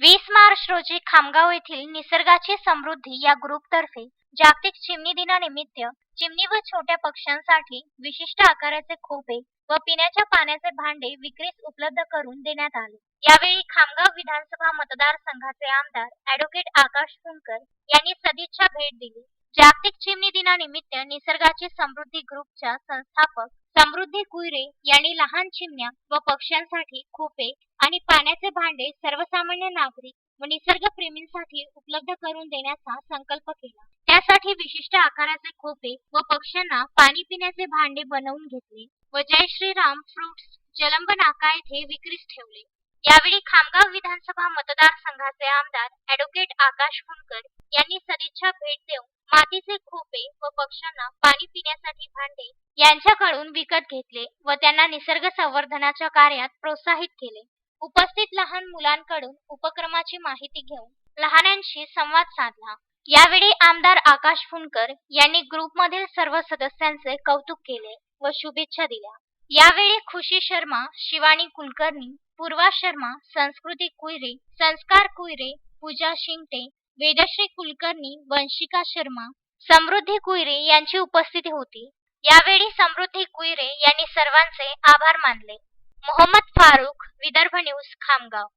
वीस मार्च रोजी खामगाव येथील निसर्गाची समृद्धी या ग्रुपतर्फे जागतिक चिमणी दिनानिमित्त चिमणी व छोट्या पक्ष्यांसाठी विशिष्ट आकाराचे खोपे व पिण्याच्या पाण्याचे भांडे विक्रीस उपलब्ध करून देण्यात आले. यावेळी खामगाव विधानसभा मतदारसंघाचे आमदार ऍडव्होकेट आकाश फुंडकर यांनी सदिच्छा भेट दिली. जागतिक चिमणी दिनानिमित्त निसर्गाची समृद्धी ग्रुपच्या संस्थापक समृद्धी कुयरे यांनी लहान चिमण्या व पक्ष्यांसाठी खोपे आणि पाण्याचे भांडे सर्वसामान्य नागरिक व निसर्गप्रेमींसाठी उपलब्ध करून देण्याचा संकल्प केला. त्यासाठी विशिष्ट आकाराचे खोपे व पक्ष्यांना पाणी पिण्याचे भांडे बनवून घेतले व जय श्रीराम फ्रुट्स जलंब नाका येथे विक्रीस ठेवले. यावेळी खामगाव विधानसभा मतदारसंघाचे आमदार ऍडव्होकेट आकाश हुनकर यांनी सदिच्छा भेट देऊन मातीचे खोपे व पक्ष्यांना पाणी पिण्यासाठी भांडे यांच्याकडून विकत घेतले व त्यांना निसर्ग संवर्धनाच्या कार्यात प्रोत्साहित केले. उपस्थित लहान मुलांकडून उपक्रमाची माहिती घेऊन लहानांशी संवाद साधला. यावेळी आमदार आकाश फुंडकर यांनी ग्रुपमधील सर्व सदस्यांचे कौतुक केले व शुभेच्छा दिल्या. यावेळी खुशी शर्मा शिवानी कुलकर्णी पूर्वा शर्मा संस्कृती कुयरे संस्कार कुयरे पूजा शिंगटे वेदश्री कुलकर्णी वंशिका शर्मा समृद्धी कुयरे यांची उपस्थिती होती. यावेळी समृद्धी कुयरे यांनी सर्वांचे आभार मानले. मोहम्मद फारुख विदर्भ न्यूज खामगाव.